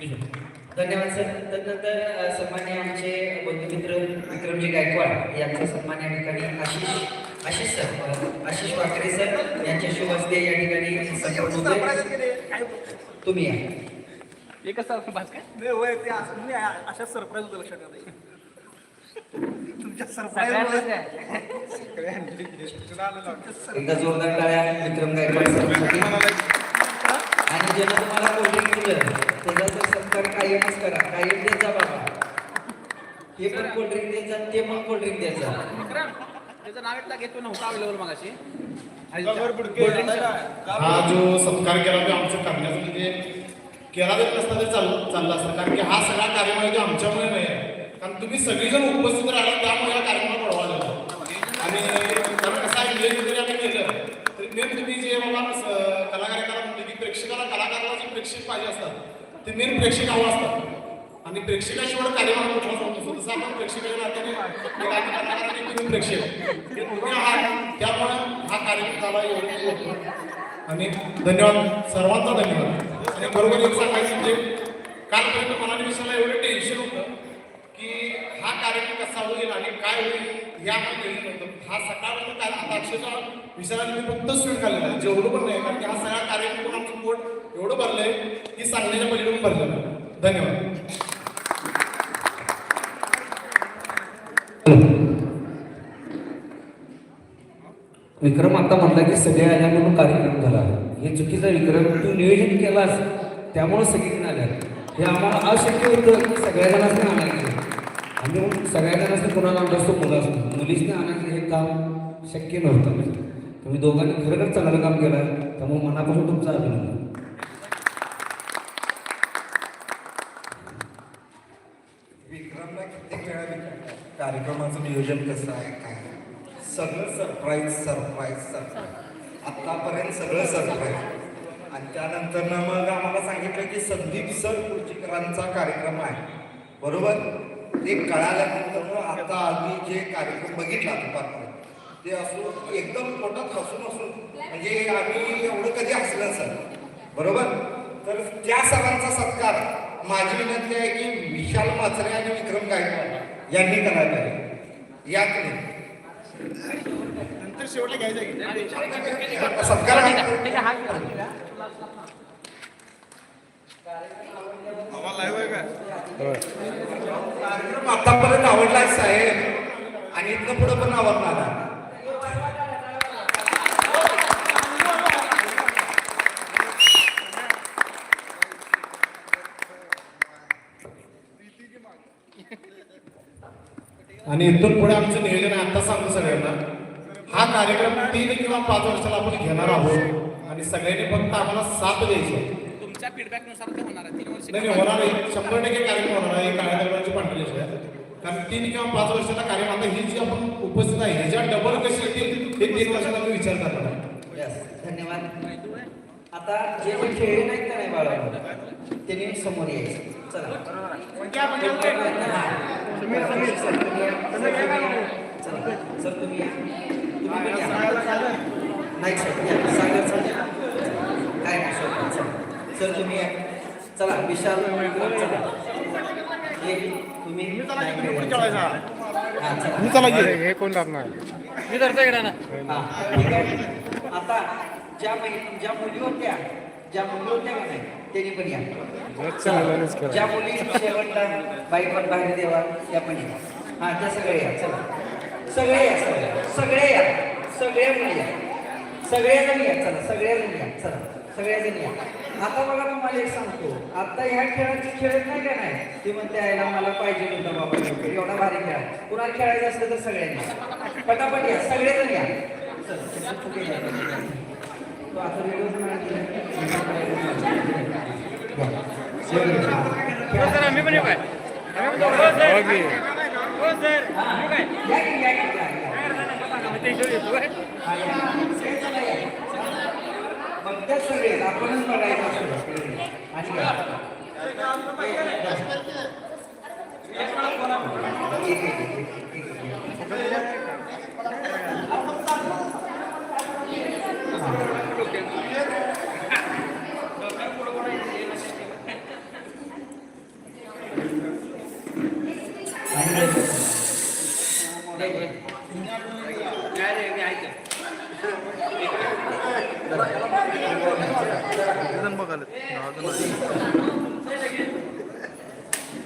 धन्यवाद सर. तदनंतर अ, सन्मान्य आमचे बंधुमित्र विक्रमजी गायकवाड यांचा सन्मान या ठिकाणी आशिष आशिष सर आशिष वाकरे सर यांच्या शुभ हस्ते या ठिकाणी तुम्ही या. एकच भास काय? ते अशा सरप्राईज होतं लक्षात ठेवा तुमच्या सरप्राईज एकदा जोरदार टाळ्या विक्रम गायकवाड आणि ज्यांना तुम्हाला कोल्ड्रिंक दिलं सत्कार कायमच करा. कायम देत जा बाबा. हे पण कोल्ड्रिंक देत जा ते पण कोल्ड्रिंक देत जा. विक्रम त्याचं नाव एकदा घेतो नव्हता अवेलेबल मगाशी. हा जो सत्कार केला तो आमचं करण्याचं म्हणजे केला जर नसता तर चाल चालला असता. कारण की हा सगळा कार्यक्रम तो आमच्यामुळे नाही आहे. कारण तुम्ही सगळेजण उपस्थित राहिला त्यामुळे हा कार्यक्रम झाला आणि कारण कसं आम्ही केलं तरी मेन तुम्ही जे बाबा स- कलाकाराला म्हणते की प्रेक्षकाला कलाकाराला जे प्रेक्षक पाहिजे असतात ते मेन प्रेक्षकावर असतात. आणि प्रेक्षकाशिवाय कार्यक्रम कुठला होत नसतो आपण प्रेक्षकाच्या नात्याने प्रेक्षक. त्यामुळे हा कार्यक्रम झाला एवढं होतो आणि धन्यवाद. सर्वांचा धन्यवाद. आणि बरोबर एक सांगायचं म्हणजे कालपर्यंत मला विषयाला एवढं टेन्शन होतं की हा कार्यक्रम कसा होईल आणि काय होईल या हा सकाळपासून म्हणजे काय? आता अक्षरशः मी फक्त स्वीट आहे. जेवढं पण नाही कारण की हा सगळा कार्यक्रम पण आमचं पोट एवढं भरलंय की सांगण्याच्या पलीकडून भरलेलं आहे. धन्यवाद. विक्रम आता म्हणला की सगळे आल्या म्हणून कार्यक्रम झाला हे चुकीचा विक्रम. तू नियोजन केलास त्यामुळे सगळेजण आल्या. हे आम्हाला अशक्य होतं की सगळ्या जणांना आणि मग सगळ्या जणांनी कोणाला आणलं असतो मुलं असतो. मुलीसने आणायचं हे काम शक्य नव्हतं. म्हणजे तुम्ही दोघांनी खरंच चांगलं काम केलं त्यामुळे मनापासून तुमचा अभिनंदन. विक्रमला कित्येक वेळा कार्यक्रमाचं नियोजन कसं आहे काय सगळं सरप्राईज सरप्राईज सरप्राईज आत्तापर्यंत सगळं सरप्राईज आणि त्यानंतर मग आम्हाला सांगितलं की संदीप सर कुर्चीकरांचा कार्यक्रम आहे. बरोबर? ते कळाल्यानंतर मग आता आम्ही जे कार्यक्रम बघितला दुपारपर्यंत ते असो एकदम पोटात हसून हसून म्हणजे आम्ही एवढं कधी हसलं सर बरोबर तर त्या सरांचा सत्कार माझी विनंती आहे की विशाल माचरे आणि विक्रम गायकवाड यांनी करायला पाहिजे या की नाही? नंतर शेवटला घ्यायचं सत्कार आहे. त्याच्या हात घातलेला. कार्यक्रम आतापर्यंत आवडलाय साहेब. आणि इथनं पुढे पण आवडणार आणि इथून पुढे आमचं नियोजन आहे आता सांगतो सगळ्यांना. हा कार्यक्रम तीन किंवा पाच वर्षाला आपण घेणार आहोत. आणि सगळ्यांनी फक्त आम्हाला साथ द्यायची तुमच्या फीडबॅकनुसार नुसार होणार आहे. नाही नाही, होणार आहे शंभर टक्के कार्यक्रम होणार आहे. काळ्या पांढरी कारण तीन किंवा पाच वर्षाचा कार्यक्रम आता ही जी आपण उपस्थित आहे. ह्याच्या डबल कशी येतील हे तीन वर्षात आम्ही विचार करणार धन्यवाद. आता जे पण खेळले नाहीत का नाही बाळा? त्यांनी समोर यायचं. चला. सर, तुम्ही चला. तुम्ही या. नाही सर सागर सर काय नाही सर. सर तुम्ही या. चला विशाल ये तुम्ही हा चला. हे कोण टाकणार मी धरतो इकडे ना हा, ठीक आहे. आता ज्या ज्या मुली होत्या ज्या मुली होत्या का नाही त्यांनी पण या. चला. ज्या मुली शेवटला बाई पण बाहेर देवा त्या पण या. हा त्या सगळे या. चला. सगळे या सगळे. सगळे या. सगळे मुली या. सगळेजण या. चला. सगळेजण या. चला. सगळेजण या. आता बघा तुम्हाला एक सांगतो. आता ह्या खेळाची खेळत नाही का नाही? ती म्हणते आयला मला पाहिजे होतं बाबा. एवढा भारी खेळ. कुणाला खेळायचं असलं तर सगळ्यांनी. पटापट या सगळेजण या. आता व्हिडिओ सर आम्ही पण येऊ काय सर. काय? या की, या की, या, या. ते इकडे येतो काय? बघतात सगळे आपणच बघायचं असतं. आणि काय? एक, एक, एक, एक, एक, एक.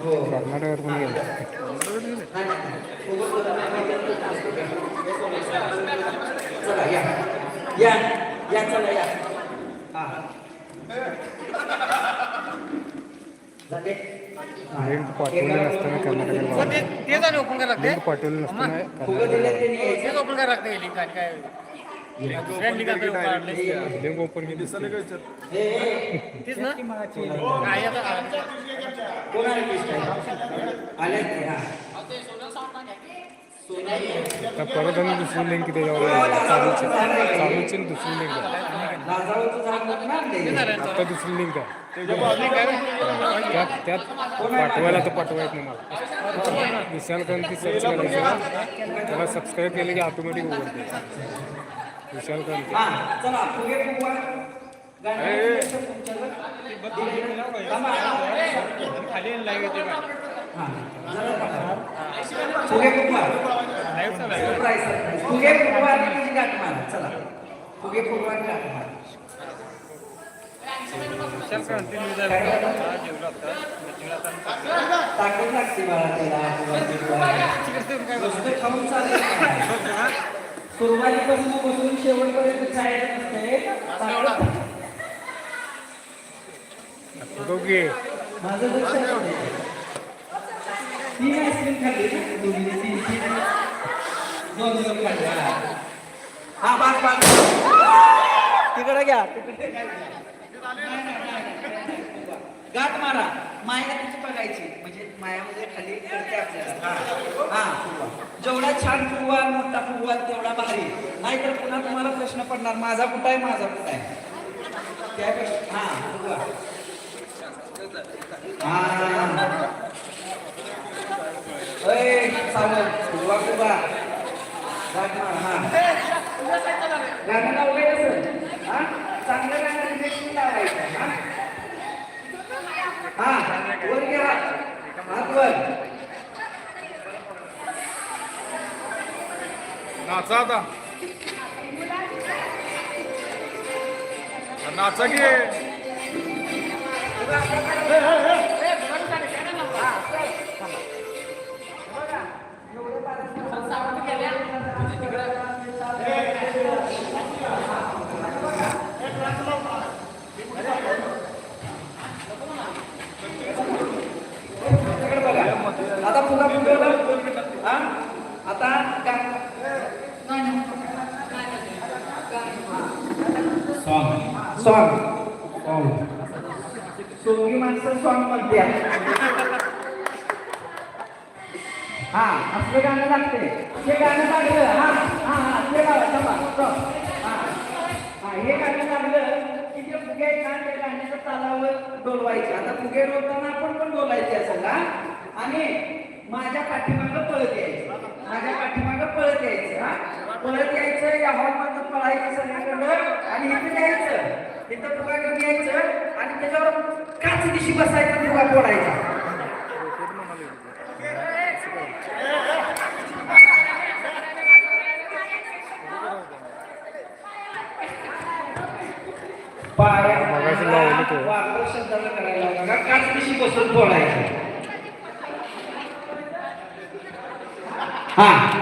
हो कर्नाटकात पण गेलं नाही, नाही, नाही. उगाच चला या या या चला या हा झाले? हा. लिंक पाठवलं नसताना कर्नाटकाला ते ते जाणे ओपन करायला लागते लिंक पाठवलं नसताना. तेच ओपन करायला लागते लिंक आणि काय. लिंक ओपन केली हे, हे, तेच ना. काय आता हा. परत आणि दुसरी लिंक त्याच्यावर चालूची चालूची आणि दुसरी लिंक आता. दुसरी लिंक आहे त्यात त्यात पाठवायला तर पाठवायच नाही मला. विशाल क्रांती सर्च करायचं त्याला सबस्क्राईब केलं की ऑटोमॅटिक उघडते विशाल क्रांती हा, चला फुगे फुगवा. गाणं तुमच्याकडं. थांबा. खाली लाईव्ह येते आता. जेवलो आता. ताकद लागते बाळा त्याला. नुसतं खाऊन चालत. सुरुवातीपासून बसून शेवटपर्यंत खायचं नसते माझं लक्ष. तीन आईस्क्रीम खाल्ली दोन दोन खाल्ले हा. बास बास तिकडे घ्या. तिकडे गाठ मारा. माया तिची बघायची. म्हणजे मायामध्ये खाली करते आपल्याला. हा. हा. जेवढा छान फुगवा मोठा फुगवा तेवढा भारी. नाहीतर पुन्हा तुम्हाला प्रश्न पडणार माझा कुठं आहे माझा कुठं आहे? त्यापेक्षा हा फुगवा हा. सावंत फुगवा फुगवा गाणं लावलंय कसं हा चांगलं गाणं इंजेक्शन लावायचं हा वर घ्या हात वर नाचा आता. नाचा की. आता फुगा फुगवलं हा सोंगी माणसं सॉंग म्हणते हा असलं गाणं लागते हे गाणं लागलं हा हा असले ते हा हे गाणं लागलं की जे फुगे आहेत ना त्या गाण्याच्या तालावर डोलवायचे आता फुगे रोवताना आपण पण बोलायचे असं हा आणि माझ्या पाठीमागं पळत यायचं. माझ्या पाठीमागं पळत यायचं हा? पळत यायचं या हॉलमधनं पळायचं सगळीकडं आणि इथं यायचं. इथं फुगा घेऊन यायचं आणि त्याच्यावर काच दिशी बसायचं फुगा फोडायचा पाया वापर शब्दाला करायला काच दिशी बसून फोडायचं हा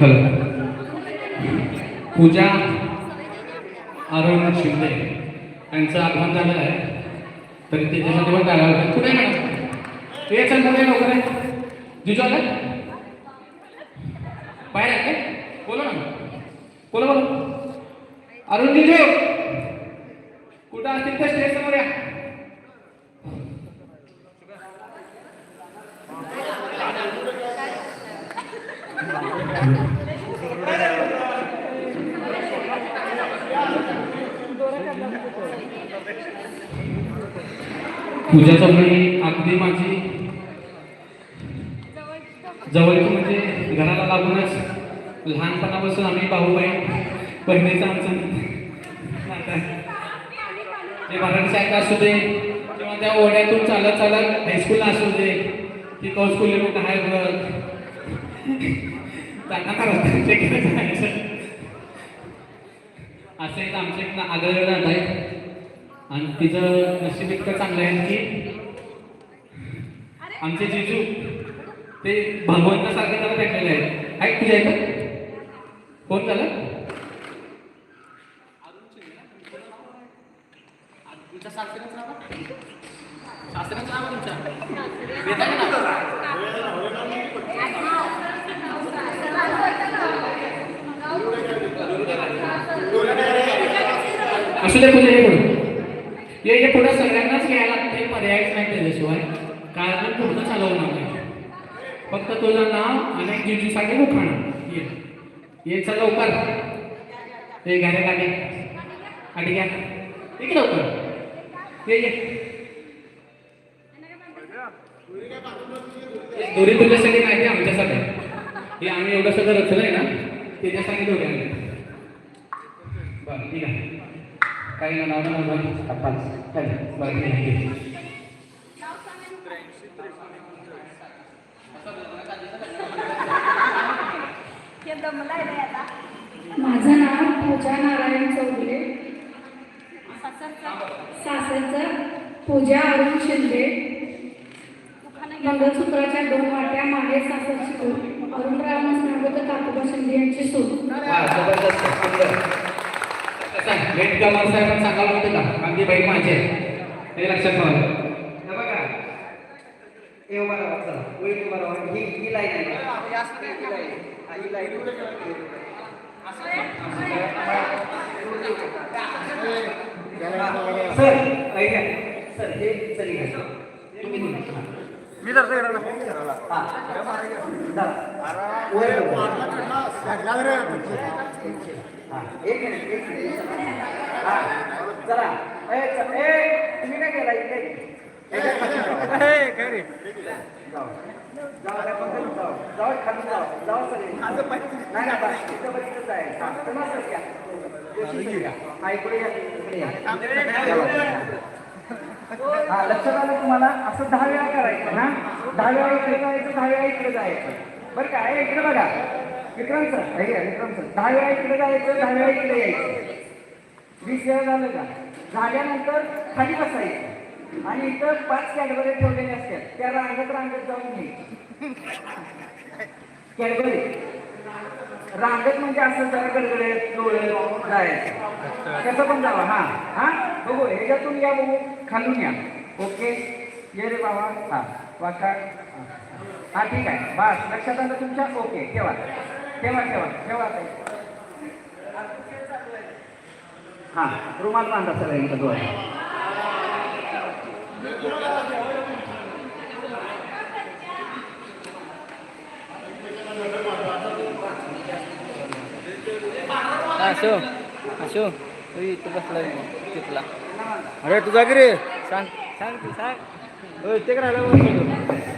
हॅलो पूजा अरुण शिंदे यांचं अपघात झालं आहे. तर त्याच्यासाठी पण काय लागतं कुठे मॅडम? ते चल कुठे लवकर. आहे जिजू आलं? बाहेर आहे काय? बोला ना. बोला बोला. अरुण जिजू! कुठं असतील तर स्टेज समोर या पूजा चौधरी अगदी माझी जवळची म्हणजे घराला लागूनच लहानपणापासून आम्ही भाऊ बहीण बहिणीचं आमचं. ते मराठी शाळेत असू दे किंवा त्या ओढ्यातून चालत चालत हायस्कूलला असू दे की कौ स्कूल कुठं आहे बघ. त्यांना काय वाटतं? ते असं एक आमचं एक आहे. आणि तिचं नशीब इतकं चांगलं आहे की आमचे जिजू ते भगवंतासारखे त्याला भेटलेले आहेत. ऐक तुझ्या इथं? कोण झालं? नाव तुमच्या? असू दे पूजा हे जे पुढे सगळ्यांनाच घ्यायला लागते पर्यायच नाही त्याच्याशिवाय कारण पूर्ण चालवणार नाही. फक्त तुझं नाव आणि जिजूसाठी उखाणं. ये. ये चल लवकर. ते गाड्या गाडी. गाडी घ्या. ठीक लवकर? ये ये. दोरी तुझ्यासाठी नाही ते आमच्यासाठी. हे आम्ही एवढं सगळं रचलंय ना त्याच्यासाठी दोरी बरं ठीक आहे. काही नाव नंबर आपण बरं आहे माझं नाव पूजा नारायण चौगुले. सासरचं पूजा अरुण शिंदे. मंगळसूत्राच्या दोन वाट्या मागे सासरची दोन अरुणराव मसनागोदर काकोबा शिंदे यांची सून आहे भेट कमाल साहेबांना सांगायला होते का? अगदी बाई माझी आहे. हे लक्षात ठेवा. बघा. हे उभा राहा चला वळीत उभा राहा. ही ही लाईन आहे. ही लाईन हा, लाईन सर ऐका. सर हे घ्या. हा. मी हा. एक मिनिट एक मिनिट चला ए तुम्ही नाही केला इकडे जाऊ जाऊ खाली जाऊ जाऊ सगळे नाही ना बस इथं बस इथंच आहे तुम्हाला घ्या. घ्या. हा इकडे या इकडे या हा लक्षात आलं तुम्हाला असं दहा वेळा करायचं ना दहा वेळा इकडे जायचं दहा वेळा इकडे जायचं बरं काय इकडे बघा. विक्रम सर हे विक्रम सर. दहा वेळा इकडे जायचं दहा वेळा इकडे यायचं. वीस वेळा झालं का? झाल्यानंतर खाली बसायचं. आणि इथं पाच कॅडबरी ठेवलेले असतात. त्या रांगत रांगत जाऊन घ्यायची कॅडबरी? रांगत म्हणजे असं जरा गडगडे डोळे जायचं. कसं पण जावा. हा हा? बघू ह्याच्यातून या बघू. खालून या. ओके. ये रे बाबा. हा. वाका. हा. हा ठीक आहे. बस. लक्षात आलं तुमच्या? ओके. ठेवा. ठेवा ठेवा. ठेवा हा. रुमाल बांधा इथं दोन असो असो तू इथं बसला तिथला अरे तुझा की रे? सांग. सांग तू सांग. ते काय राहिलं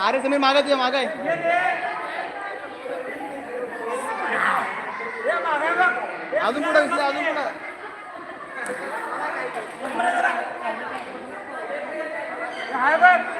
अरे तुम्ही मागत ये मागाय अजून पुढे विसर अजून पुढे काय बघ.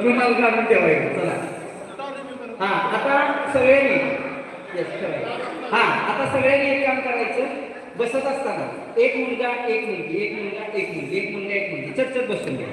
रुमाल काढून ठेवायचं चला. हा आता सगळ्यांनी. हा आता सगळ्यांनी एक काम करायचं. बसत असताना एक मुलगा एक मुलगी एक मुलगा एक मुलगी एक मुलगा एक मुलगी. चटचट बसून घ्या.